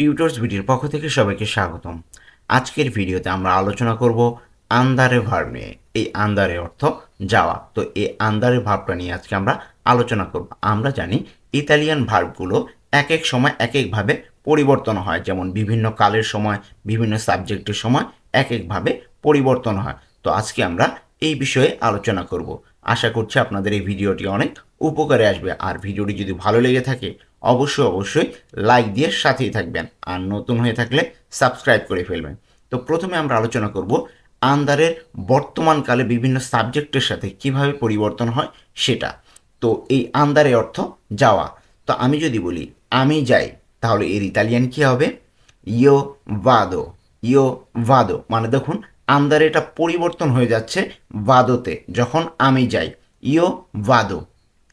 Tutors ভিডিওর পক্ষ থেকে সবাইকে স্বাগতম। আজকের ভিডিওতে আমরা আলোচনা করব আন্দারে ভার্ব নিয়ে। এই আন্দারে অর্থ যাওয়া। তো এই আন্দারে ভার্বটা নিয়ে আজকে আমরা আলোচনা করব। আমরা জানি ইতালিয়ান ভার্বগুলো এক এক সময় এক একভাবে পরিবর্তন হয়। যেমন বিভিন্ন কালের সময়, বিভিন্ন সাবজেক্টের সময় এক একভাবে পরিবর্তন হয়। তো আজকে আমরা এই বিষয়ে আলোচনা করব। আশা করছি আপনাদের এই ভিডিওটি অনেক উপকারে আসবে। আর ভিডিওটি যদি ভালো লেগে থাকে অবশ্যই অবশ্যই লাইক দিয়ে সাথেই থাকবেন আর নতুন হয়ে থাকলে সাবস্ক্রাইব করে ফেলবেন। তো প্রথমে আমরা আলোচনা করব আন্দারের বর্তমানকালে বিভিন্ন সাবজেক্টের সাথে কীভাবে পরিবর্তন হয় সেটা। তো এই আন্দারে অর্থ যাওয়া। তো আমি যদি বলি, আমি যাই, তাহলে এর ইতালিয়ান কী হবে? ইয়ো ভাদো ইয়ো ভাদো মানে দেখুন আন্দারে এটা পরিবর্তন হয়ে যাচ্ছে ভাদোতে যখন আমি যাই, ইয়ো ভাদো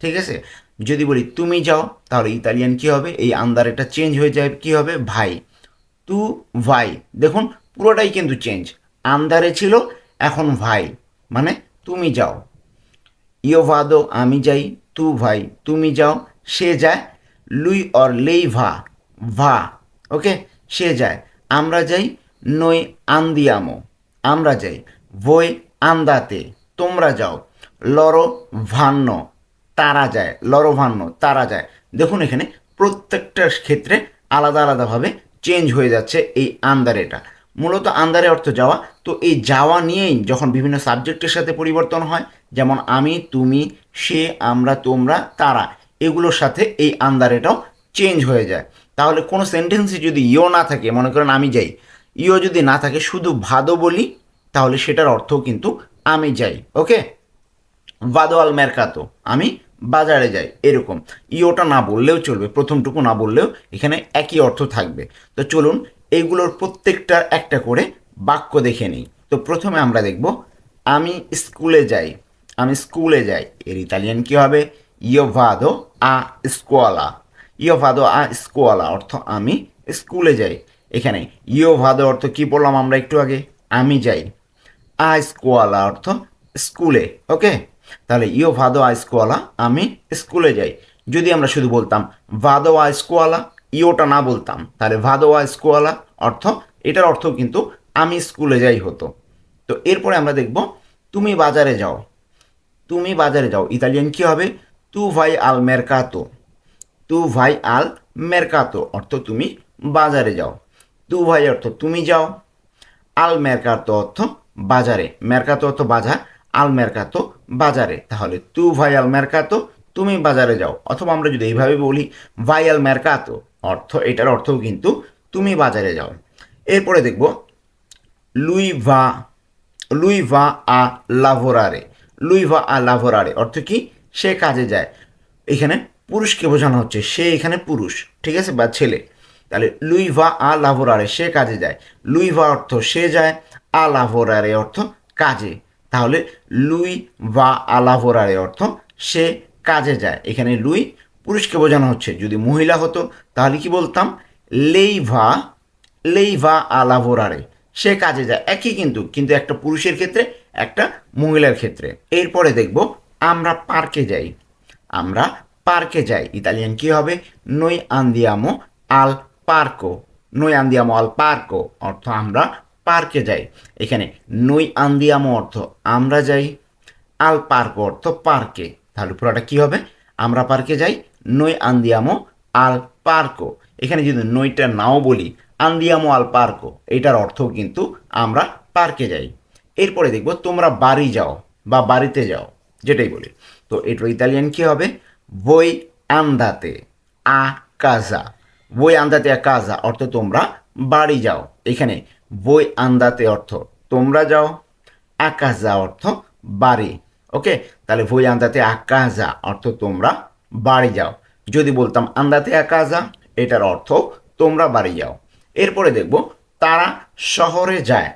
ঠিক আছে? যদি বলি তুমি যাও, তাহলে ইতালিয়ান কি হবে? এই আন্দার এটা চেঞ্জ হয়ে যায়, কি হবে? ভাই। তু, ভাই। দেখুন, পুরোটাই কিন্তু চেঞ্জ আন্দারে ছিল, এখন ভাই। মানে তুমি যাও। ইয়ো ভাদো, আমি যাই, তু, ভাই। তুমি যাও, সে যায়। লুই অর লেই ভা ভা। ওকে? সে যায়। আমরা যাই, নই আন্দিয়ামো। আমরা যাই। ভই আন্দাতে। তোমরা যাও। লরো, ভান্ন। তারা যায়, লরভান্ন, তারা যায়। দেখুন এখানে প্রত্যেকটা ক্ষেত্রে আলাদা আলাদাভাবে চেঞ্জ হয়ে যাচ্ছে এই আন্দারেটা মূলত আন্দারে অর্থ যাওয়া। তো এই যাওয়া নিয়েই যখন বিভিন্ন সাবজেক্টের সাথে পরিবর্তন হয়, যেমন আমি, তুমি, সে, আমরা, তোমরা, তারা, এগুলোর সাথে এই আন্দারেটাও চেঞ্জ হয়ে যায়। তাহলে কোনো সেন্টেন্সে যদি ইও না থাকে, মনে করেন আমি যাই ইও যদি না থাকে, শুধু ভাদো বলি, তাহলে সেটার অর্থও কিন্তু আমি যাই ওকে ভাদো আল মেরকাতো। আমি বাজারে যাই, এরকম। ইওটা না বললেও চলবে, প্রথমটুকু না বললেও এখানে একই অর্থ থাকবে। তো চলুন, এইগুলোর প্রত্যেকটা একটা করে বাক্য দেখে নিই। তো প্রথমে আমরা দেখব, আমি স্কুলে যাই, আমি স্কুলে যাই। এর ইতালিয়ান কী হবে? ইয় ভাদো আ স্কোয়ালা ইয় ভাদো আ স্কোয়ালা অর্থ আমি স্কুলে যাই। এখানে ইয়ো ভাদো অর্থ কি বললাম আমরা একটু আগে? আমি যাই। আ স্কোয়ালা অর্থ স্কুলে, ওকে? তাহলে ইও ভাদো আ আমি স্কুলে যাই। যদি আমরা শুধু বলতাম ভাদো আ স্কোয়ালা, ইওটা না বলতাম, তাহলে ভাদো আ স্কোয়ালা অর্থ, এটার অর্থ কিন্তু আমি স্কুলে যাই হতো। তো এরপরে আমরা দেখব, তুমি বাজারে যাও। তুমি বাজারে যাও, ইতালিয়ান কি হবে? তু ভাই আল মেরকাতো। তু ভাই আল মেরকাতো, অর্থ তুমি বাজারে যাও। তু ভাই অর্থ তুমি যাও। আল মেরকাতো অর্থ বাজারে। মেরকাতো অর্থ বাজার, আল মেরকাতো বাজারে। তাহলে তু ভাই আল মেরকাতো, তুমি বাজারে যাও। অথবা আমরা যদি এইভাবে বলি ভাইয়াল মেরকাতো, অর্থ, এটার অর্থও কিন্তু তুমি বাজারে যাও। এরপরে দেখব, লুই ভা লুই ভা আ লাভোরারে। লুই ভা আ লাভোরারে অর্থ কি? সে কাজে যায়। এখানে পুরুষকে বোঝানো হচ্ছে, সে এখানে পুরুষ, ঠিক আছে? বা ছেলে। তাহলে লুই ভা আ লাভোরারে সে কাজে যায়। লুই ভা অর্থ সে যায়, আ লাভোরারে অর্থ কাজে। তাহলে লুই ভা আ লাভোরারে অর্থ সে কাজে যায়। এখানে লুই পুরুষকে বোঝানো হচ্ছে। যদি মহিলা হতো, তাহলে কি বলতাম? লেই ভা লেই ভা আ লাভোরারে সে কাজে যায়। একই কিন্তু কিন্তু একটা পুরুষের ক্ষেত্রে, একটা মহিলার ক্ষেত্রে। এরপরে দেখব, আমরা পার্কে যাই। আমরা পার্কে যাই। ইতালিয়ান কি হবে? নই আন্দিয়ামো আল পার্কো নই আন্দিয়ামো আল পার্কো অর্থ আমরা পার্কে যাই। এখানে নই আন্দিয়ামো অর্থ আমরা যাই, আল পার্ক অর্থ পার্কে। তাহলে পুরোটা কি হবে? আমরা পার্কে যাই, নই আন্দিয়ামো আল পার্কো। এখানে যদি নইটা নাও বলি, আন্দিয়ামো আল পার্কো, এটার অর্থ কিন্তু আমরা পার্কে যাই। এরপরে দেখব তোমরা বাড়ি যাও বা বাড়িতে যাও, যেটাই বলি। তো এটা ইতালিয়ান কী হবে? বই আন্দাতে আ কাজা বই আন্দাতে আ কাজা অর্থ তোমরা বাড়ি যাও। এখানে বই আন্দাতে অর্থ। তোমরা যাও, আকাজা অর্থ বাড়ি। ওকে? তাহলে বই আন্দাতে আকাজা অর্থ তোমরা বাড়ি যাও। যদি বলতাম আন্দাতে আকাজা, এটার অর্থ তোমরা বাড়ি যাও। এরপরে দেখব, তারা শহরে যায়।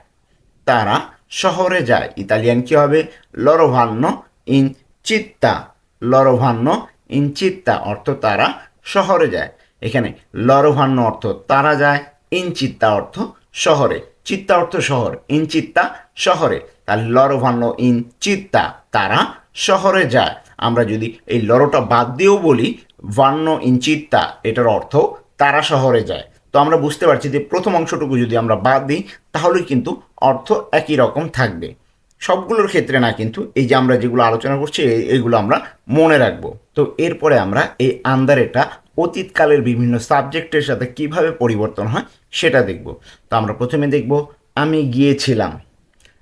তারা শহরে যায়। ইতালিয়ান কি হবে? লরভান্ন ইন চিত্তা। লরভান্ন ইন চিত্তা অর্থ তারা শহরে যায়। এখানে লরভান্ন অর্থ তারা যায়, ইন চিত্তা অর্থ শহরে। চিত্তা অর্থ শহর। ইন চিত্তা শহরে। তাহলে লরভান্ন ইন চিত্তা। তারা শহরে যায়। আমরা যদি এই লরটা বাদ দিয়েও বলি, ভান্ন ইন চিত্তা, এটার অর্থ তারা শহরে যায়। তো আমরা বুঝতে পারছি যে প্রথম অংশটুকু যদি আমরা বাদ দিই, তাহলে কিন্তু অর্থ একই রকম থাকবে। সবগুলোর ক্ষেত্রে না কিন্তু এই যে আমরা যেগুলো আলোচনা করছি এই- এইগুলো আমরা মনে রাখব। তো এরপরে আমরা এই আন্দারেটা অতীতকালের বিভিন্ন সাবজেক্টের সাথে কীভাবে পরিবর্তন হয় সেটা দেখব। তো আমরা প্রথমে দেখব, আমি গিয়েছিলাম।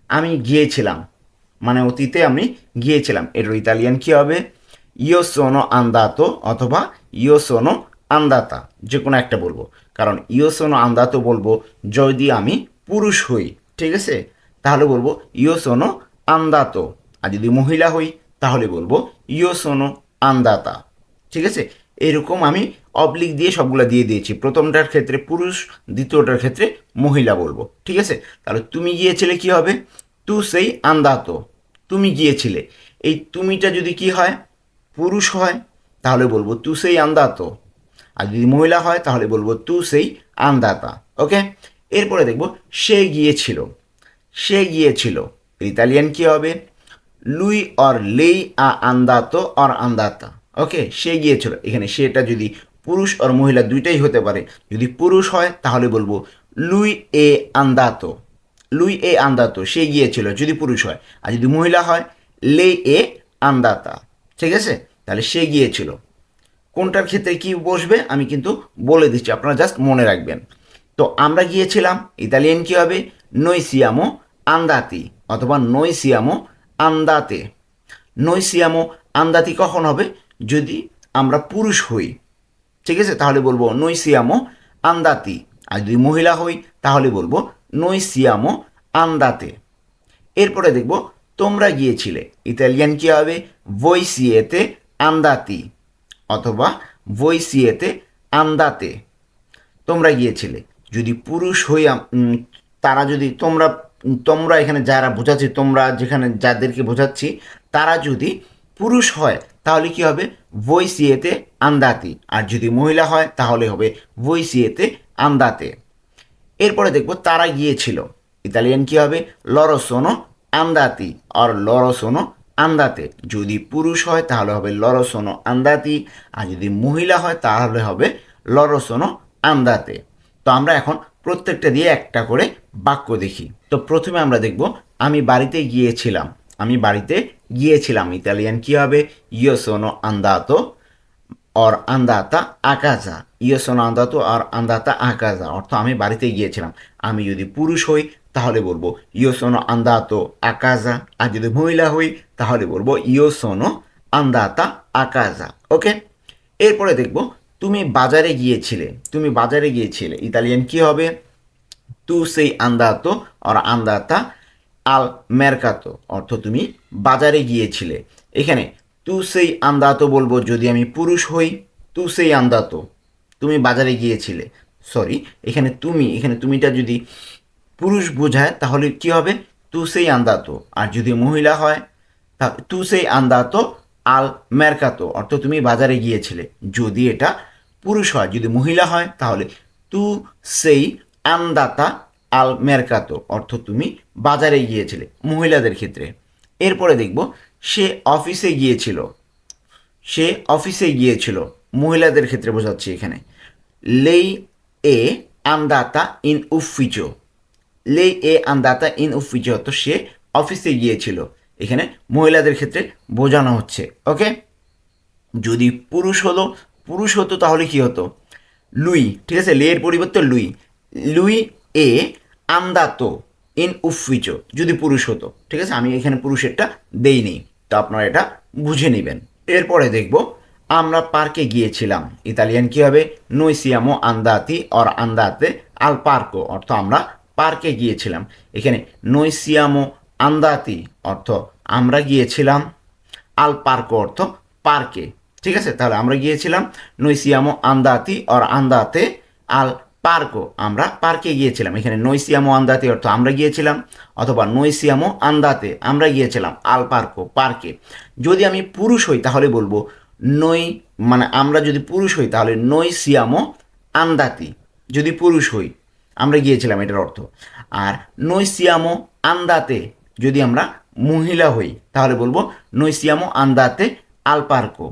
আমি গিয়েছিলাম। মানে অতীতে আমি গিয়েছিলাম। এর ইতালিয়ান কী হবে? ইয়ো সোনো আন্দাতো অথবা ইয়ো সোনো আন্দাতা যে কোনো একটা বলব। কারণ ইয়ো সোনো আন্দাতো বলব, যদি আমি পুরুষ হই। ঠিক আছে? তাহলে বলব ইয়ো সোনো আন্দাতো আর যদি মহিলা হই, তাহলে বলব ইয়ো সোনো আন্দাতা ঠিক আছে? এরকম আমি অবলিক দিয়ে সবগুলো দিয়ে দিয়েছি। প্রথমটার ক্ষেত্রে পুরুষ, দ্বিতীয়টার ক্ষেত্রে মহিলা বলব। ঠিক আছে? তাহলে তুমি গিয়েছিলে কি হবে? তু সেই আন্দাতো তুমি গিয়েছিলে। এই তুমিটা যদি কি হয়? পুরুষ হয়, তাহলে বলব তু সেই আন্দাতো আর যদি মহিলা হয়, তাহলে বলব তু সেই আন্দাতা ওকে? এরপরে দেখব সে গিয়েছিল। সে গিয়েছিল। ইতালিয়ান কি হবে? লুই অর লেই আ আন্দাতো অর আন্দাতা ওকে, সে গিয়েছিল। এখানে সেটা যদি পুরুষ আর মহিলা দুইটাই হতে পারে, যদি পুরুষ হয়, তাহলে বলব লুই এ আন্দাতো। লুই এ আন্দাতো, সে গিয়েছিল যদি পুরুষ হয়। আর যদি মহিলা হয়, লে এ আন্দাতা। ঠিক আছে? তাহলে সে গিয়েছিল। কোনটার ক্ষেত্রে কি বসবে, আমি কিন্তু বলে দিচ্ছি, আপনারা জাস্ট মনে রাখবেন। তো আমরা গিয়েছিলাম, ইতালিয়ান কী হবে? নৈসিয়ামো আন্দাতি, অথবা নৈসিয়ামো আন্দাতে। নৈসিয়ামো আন্দাতি কখন হবে? যদি আমরা পুরুষ হই, ঠিক আছে? তাহলে বলব নৈসিয়ামো আন্দাতি। আর যদি মহিলা হই, তাহলে বলব নৈসিয়ামো আন্দাতে। এরপরে দেখব তোমরা গিয়েছিলে। ইতালিয়ান কী হবে? ভৈসিয়েতে আন্দাতি অথবা ভৈসিয়েতে আন্দাতে। তোমরা গিয়েছিলে। যদি পুরুষ হই তারা যদি তোমরা তোমরা এখানে যারা বোঝাচ্ছি, তোমরা যেখানে যাদেরকে বোঝাচ্ছি, তারা যদি পুরুষ হয়, তাহলে কি হবে? ভৈসিয়েতে আন্দাতি। আর যদি মহিলা হয়, তাহলে হবে ভৈসিয়েতে আন্দাতে। এরপরে দেখব তারা গিয়েছিল। ইতালিয়ান কি হবে? লরসোনো আন্দাতি। আর লরসোনো আন্দাতে। যদি পুরুষ হয়, তাহলে হবে লরসোনো আন্দাতি। আর যদি মহিলা হয়, তাহলে হবে লরসোনো আন্দাতে। তো আমরা এখন প্রত্যেকটা দিয়ে একটা করে বাক্য দেখি। তো প্রথমে আমরা দেখব, আমি বাড়িতে গিয়েছিলাম। আমি বাড়িতে গিয়েছিলাম, ইতালিয়ান কি হবে? ইয়ো সোনো আন্দাতো অর আন্দাতা আকাজা ইয়ে সোনো আন্দাতো আর আন্দাতা আকাজা অর্থ আমি বাড়িতে গিয়েছিলাম। আমি যদি পুরুষ হই, তাহলে বলব ইয়ো সোনো আন্দাতো আকাজা আর যদি মহিলা হই, তাহলে বলব ইয়ো সোনো আন্দাতা আকাজা ওকে এরপরে দেখব, তুমি বাজারে গিয়েছিলে, তুমি বাজারে গিয়েছিলে, ইতালিয়ান কি হবে? তু সেই আন্দাতো আর আন্দাতা আল মেরকাতো, অর্থ তুমি বাজারে গিয়েছিলে। এখানে তু সেই আন্দাতো বলব, যদি আমি পুরুষ হই, তু সেই আন্দাতো, তুমি বাজারে গিয়েছিলে। সরি এখানে তুমি, এখানে তুমিটা যদি পুরুষ বোঝায়, তাহলে কি হবে? তু সেই আন্দাতো। আর যদি মহিলা হয়, তা তু সেই আন্দাতো, আল মেরকাতো, অর্থ তুমি বাজারে গিয়েছিলে। যদি এটা পুরুষ হয়, যদি মহিলা হয়, তাহলে তু সেই আন্দাতা আল মেরকাতো, অর্থ তুমি বাজারে গিয়েছিলে, মহিলাদের ক্ষেত্রে। এরপরে দেখব, সে অফিসে গিয়েছিল। সে অফিসে গিয়েছিল, মহিলাদের ক্ষেত্রে বোঝাচ্ছি এখানে। লেই এ আন্দাতা ইন উফিচো লেই এ আন্দাতা ইন উফিচো তো সে অফিসে গিয়েছিল। এখানে মহিলাদের ক্ষেত্রে বোঝানো হচ্ছে, ওকে? যদি পুরুষ হলো, পুরুষ হতো তাহলে কি হতো? লুই, ঠিক আছে? লে এর পরিবর্তে লুই। লুই এ আন্দাতো ইন উফিচো যদি পুরুষ হতো, ঠিক আছে? আমি এখানে পুরুষেরটা দেইনি, তো আপনারা এটা বুঝে নেবেন। এরপরে দেখব, আমরা পার্কে গিয়েছিলাম, ইতালিয়ান কি হবে? নৈসিয়ামো আন্দাতি অর আন্দাতে আল পার্কো অর্থ আমরা পার্কে গিয়েছিলাম। এখানে নৈসিয়ামো আন্দাতি অর্থ আমরা গিয়েছিলাম আল পার্কো অর্থ পার্কে, ঠিক আছে? তাহলে আমরা গিয়েছিলাম নৈসিয়ামো আন্দাতি অর আন্দাতে আল পার্কো আমরা পার্কে গিয়েছিলাম। এখানে নৈসিয়ামো আন্দাতে অর্থ আমরা গিয়েছিলাম অথবা নৈসিয়ামো আন্দাতে আমরা গিয়েছিলাম আল পার্কো। পার্কে যদি আমি পুরুষ হই তাহলে বলব নই মানে আমরা যদি পুরুষ হই তাহলে নৈসিয়ামো আন্দাতি। যদি পুরুষ হই, আমরা গিয়েছিলাম এটার অর্থ। আর নৈসিয়ামো আন্দাতে যদি আমরা মহিলা হই তাহলে বলব নৈসিয়ামো আন্দাতে আল পার্কো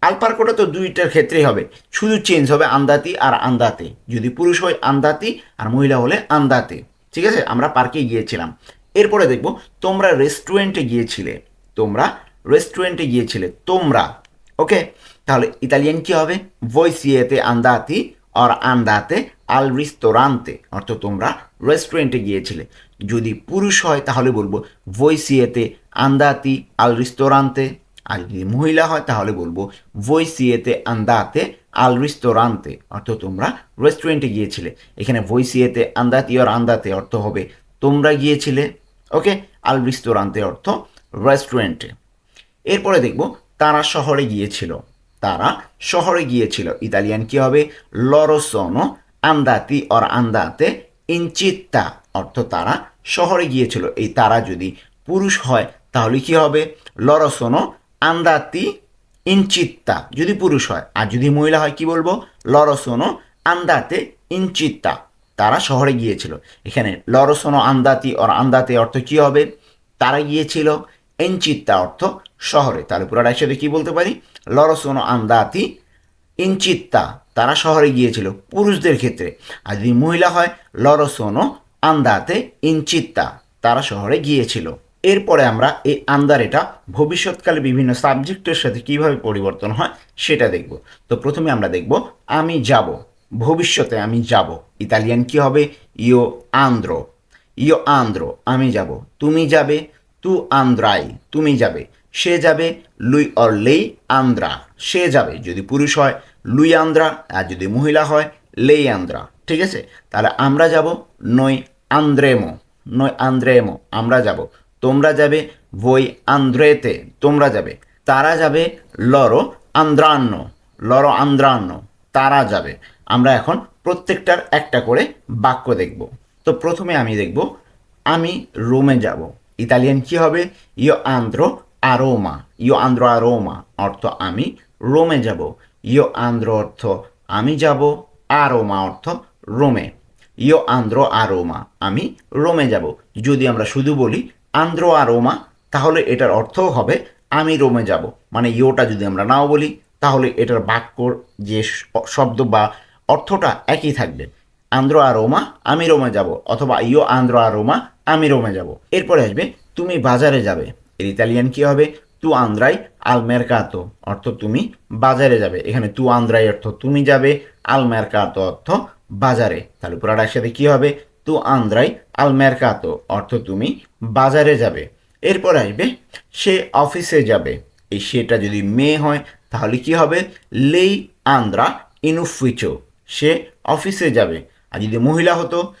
আলপার্কোটা তো দুইটার ক্ষেত্রেই হবে। শুধু চেঞ্জ হবে আন্দাতি আর আন্দাতে। যদি পুরুষ হয় আন্দাতি আর মহিলা হলে আন্দাতে। ঠিক আছে? আমরা পার্কে গিয়েছিলাম। এরপরে দেখব তোমরা রেস্টুরেন্টে গিয়েছিলে। তোমরা রেস্টুরেন্টে গিয়েছিলে। তোমরা। ওকে তাহলে ইতালিয়ান কি হবে? Voi siete andati আর আন্দাতে আল রিস্তোরান্তে অর্থাৎ তোমরা রেস্টুরেন্টে গিয়েছিলে। যদি পুরুষ হয় তাহলে বলব voi siete andati al ristorante আর যদি মহিলা হয়, তাহলে বলব voi siete andate al ristorante অর্থাৎ তোমরা রেস্টুরেন্টে গিয়েছিলে। এখানে voi siete andati আর আন্দাতে অর্থ হবে তোমরা গিয়েছিলে ওকে আল রিস্তোরান্তে অর্থ রেস্টুরেন্টে এরপরে দেখব তারা শহরে গিয়েছিল। তারা শহরে গিয়েছিল। ইতালিয়ান কি হবে? লরোসোনো আন্দাতি অর আন্দাতে ইনচিত্তা অর্থ তারা শহরে গিয়েছিল। এই তারা যদি পুরুষ হয়, তাহলে কি হবে? লরোসোনো আন্দাতি ইনচিত্তা যদি পুরুষ হয়, আর যদি মহিলা হয়, কি বলব? লরোসোনো আন্দাতে ইনচিত্তা তারা শহরে গিয়েছিল। এখানে লরোসোনো আন্দাতি অর আন্দাতে অর্থ কি হবে? তারা গিয়েছিল এনচিত্তা অর্থ শহরে। তাহলে পুরোটা একসাথে কি বলতে পারি? লরসোনো আন্দাতি ইনচিত্তা তারা শহরে গিয়েছিল পুরুষদের ক্ষেত্রে। আর যদি মহিলা হয়, লরসোনো আন্দাতে ইনচিত্তা তারা শহরে গিয়েছিল। এরপরে আমরা এই আন্দারেটা ভবিষ্যৎকালে বিভিন্ন সাবজেক্টের সাথে কীভাবে পরিবর্তন হয় সেটা দেখব। তো প্রথমে আমরা দেখব, আমি যাব, ভবিষ্যতে আমি যাব। ইতালিয়ান কি হবে? ইও আন্দ্র। ইও আন্দ্র, আমি যাব। তুমি যাবে? তু আন্দ্রাই, তুমি যাবে। সে যাবে? লুই অর লেই আন্দ্রা। সে যাবে। যদি পুরুষ হয়, লুই আন্দ্রা, আর যদি মহিলা হয়, লেই আন্দ্রা। ঠিক আছে? তাহলে আমরা যাব নই আন্দ্রেমো। নই আন্দ্রেমো, আমরা যাব। তোমরা যাবে বই আন্দ্রেতে, তোমরা যাবে। তারা যাবে লরো আন্দ্রান্ন লরো আন্দ্রান্ন, তারা যাবে। আমরা এখন প্রত্যেকটার একটা করে বাক্য দেখব। তো প্রথমে আমি দেখব, আমি রোমে যাব। ইতালিয়ান কি হবে? ইয় আন্দ্র আরোমা। ইও আন্দ্র আরোমা অর্থ আমি রোমে যাব। ইয় আন্দ্র অর্থ আমি যাব, আরোমা অর্থ রোমে। ইয় আন্দ্র আরোমা, আমি রোমে যাব। যদি আমরা শুধু বলি আন্দ্র রোমা তাহলে এটার অর্থও হবে আমি রোমে যাব। মানে ইয়োটা যদি আমরা নাও বলি, তাহলে এটার বাক্যর যে শব্দ বা অর্থটা একই থাকবে। আন্দ্র আরোমা আমি রোমে যাব, অথবা ইও আন্দ্র আরোমা আমি রোমে যাব। এরপরে আসবে, তুমি বাজারে যাবে। এর ইতালিয়ান কী হবে? তু আন্দ্রাই আল মেরকাতো, অর্থ তুমি বাজারে যাবে। এখানে তু আন্দ্রাই অর্থ তুমি যাবে, আল মেরকাতো অর্থ বাজারে। তাহলে পুরাটা একসাথে কী হবে? তু আন্দ্রাই আল মেরকাতো, অর্থ তুমি বাজারে যাবে। এরপর আসবে, সে অফিসে যাবে। এই সেটা যদি মেয়ে হয়, তাহলে কি হবে? লেই আন্দ্রা ইনুফিচো সে অফিসে যাবে। আর যদি মহিলা হতো,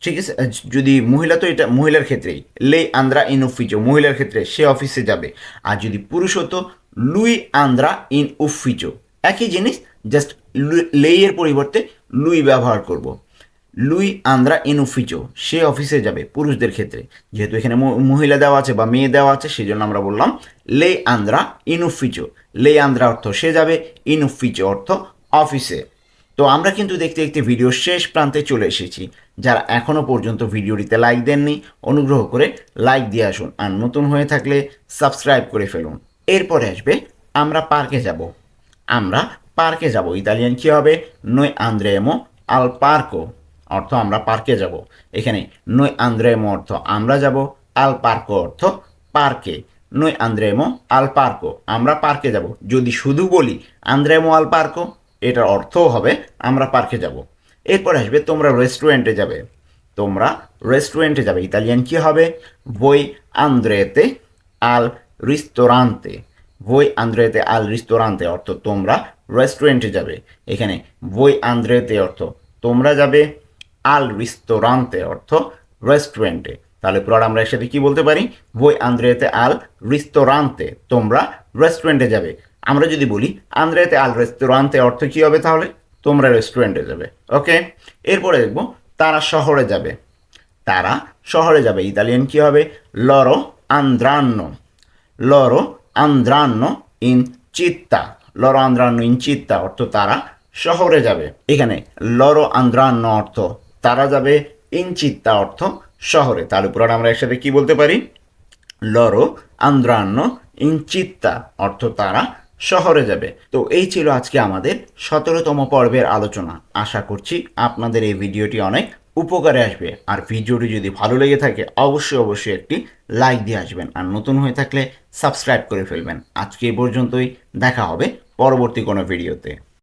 ঠিক আছে, যদি মহিলা তো এটা মহিলার ক্ষেত্রেই লে আন্দ্রা ইন উফিচো মহিলার ক্ষেত্রে সে অফিসে যাবে। আর যদি পুরুষ হতো, লুই আন্দ্রা ইন উফিচো একই জিনিস, জাস্ট লুই লেইয়ের পরিবর্তে লুই ব্যবহার করব। লুই আন্দ্রা ইন উফিচো সে অফিসে যাবে পুরুষদের ক্ষেত্রে। যেহেতু এখানে মহিলা দেওয়া আছে বা মেয়ে দেওয়া আছে সেই জন্য আমরা বললাম লে আন্দ্রা ইন উফিচো লে আন্দ্রা অর্থ সে যাবে ইন উফিচো অর্থ অফিসে তো আমরা কিন্তু দেখতে দেখতে ভিডিও শেষ প্রান্তে চলে এসেছি। যারা এখনও পর্যন্ত ভিডিওটিতে লাইক দেননি, অনুগ্রহ করে লাইক দিয়ে আসুন। আর নতুন হয়ে থাকলে সাবস্ক্রাইব করে ফেলুন। এরপরে আসবে আমরা পার্কে যাব। আমরা পার্কে যাব। ইতালিয়ান কী হবে? নই আন্দ্রেমো আল পার্কো। অর্থ আমরা পার্কে যাব। এখানে নই আন্দ্রেমো অর্থ আমরা যাব, আল পার্কো অর্থ পার্কে। নই আন্দ্রেমো, আল পার্কো, আমরা পার্কে যাব। যদি শুধু বলি আন্দ্রেমো, আল পার্কো, এটার অর্থও হবে আমরা পার্কে যাব। এরপর আসবে তোমরা রেস্টুরেন্টে যাবে। তোমরা রেস্টুরেন্টে যাবে। ইতালিয়ান কি হবে? বই আন্দ্রেতে আল রিস্তোরান্তে বই আন্দ্রেতে আল রিস্তোরান্তে অর্থ তোমরা রেস্টুরেন্টে যাবে। এখানে বই আন্দ্রেতে অর্থ তোমরা যাবে। আল রিস্তোরান্তে, অর্থ রেস্টুরেন্টে। তাহলে পুরো আমরা একসাথে কি বলতে পারি? বই আন্দ্রেতে আল রিস্তোরান্তে, তোমরা রেস্টুরেন্টে যাবে। আমরা যদি বলি আন্দ্রেতে আল রেস্তোরান্তে অর্থ কি হবে তাহলে? তোমরা রেস্টুরেন্টে যাবে। ওকে? এরপরে দেখব, তারা শহরে যাবে। তারা শহরে যাবে। ইতালিয়ান কি হবে? লরো আন্দ্রান্ন লরো আন্দ্রান্ন ইন চিত্তা লরো আন্দ্রান্ন ইন চিত্তা অর্থ তারা শহরে যাবে। এখানে লরো আন্দ্রান্ন অর্থ তারা যাবে ইঞ্চিত্তা অর্থ শহরে। তার উপর আমরা একসাথে কি বলতে পারি? লরো, আন্দ্রান্ন ইন চিত্তা অর্থ তারা শহরে যাবে। তো এই ছিল আজকে আমাদের সতেরোতম পর্বের আলোচনা। আশা করছি আপনাদের এই ভিডিওটি অনেক উপকারে আসবে। আর ভিডিওটি যদি ভালো লেগে থাকে, অবশ্যই অবশ্যই একটি লাইক দিয়ে আসবেন। আর নতুন হয়ে থাকলে সাবস্ক্রাইব করে ফেলবেন। আজকে এই পর্যন্তই। দেখা হবে পরবর্তী কোনো ভিডিওতে।